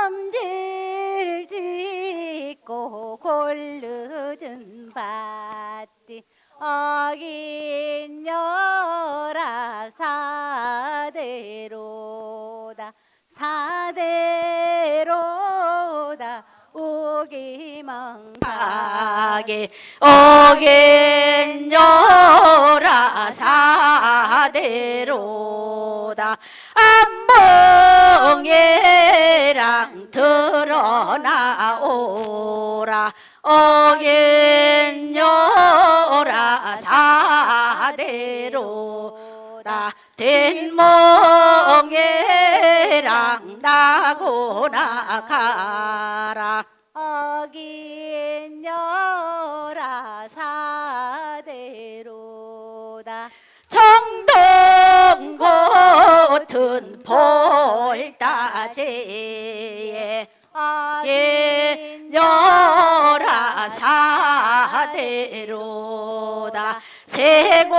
놈들 짓고 골르든 밭디 어긴 여라 사대로다 사대로다 오기만 가게 어긴여라 사대로다. 아 드러나오라. 어겐여라 사대로다. 된멍에랑 나고 나가라. 어긴여라 사대로다. 청동 같은 볼따제에 옛여라 사대로다. 새골갱이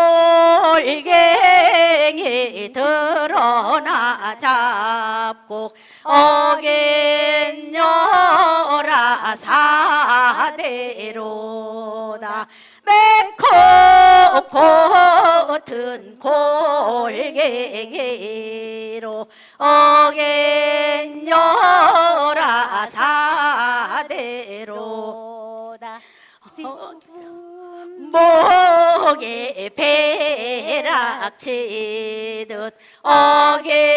드러나 잡고 어겐 여라 사대로다. 매코 같은 골갱이로 어겐 사대로 로다. 목에 배락치듯 어겐여라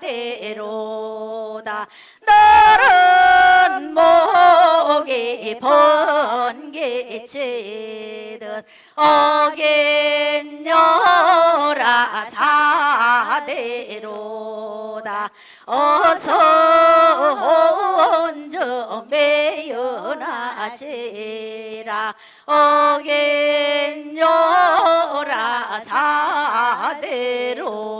사대로다. 너른 목에 번개치듯 어겐여라 사대로 다 어서 혼저 매연하지라. 어겐여라 사대로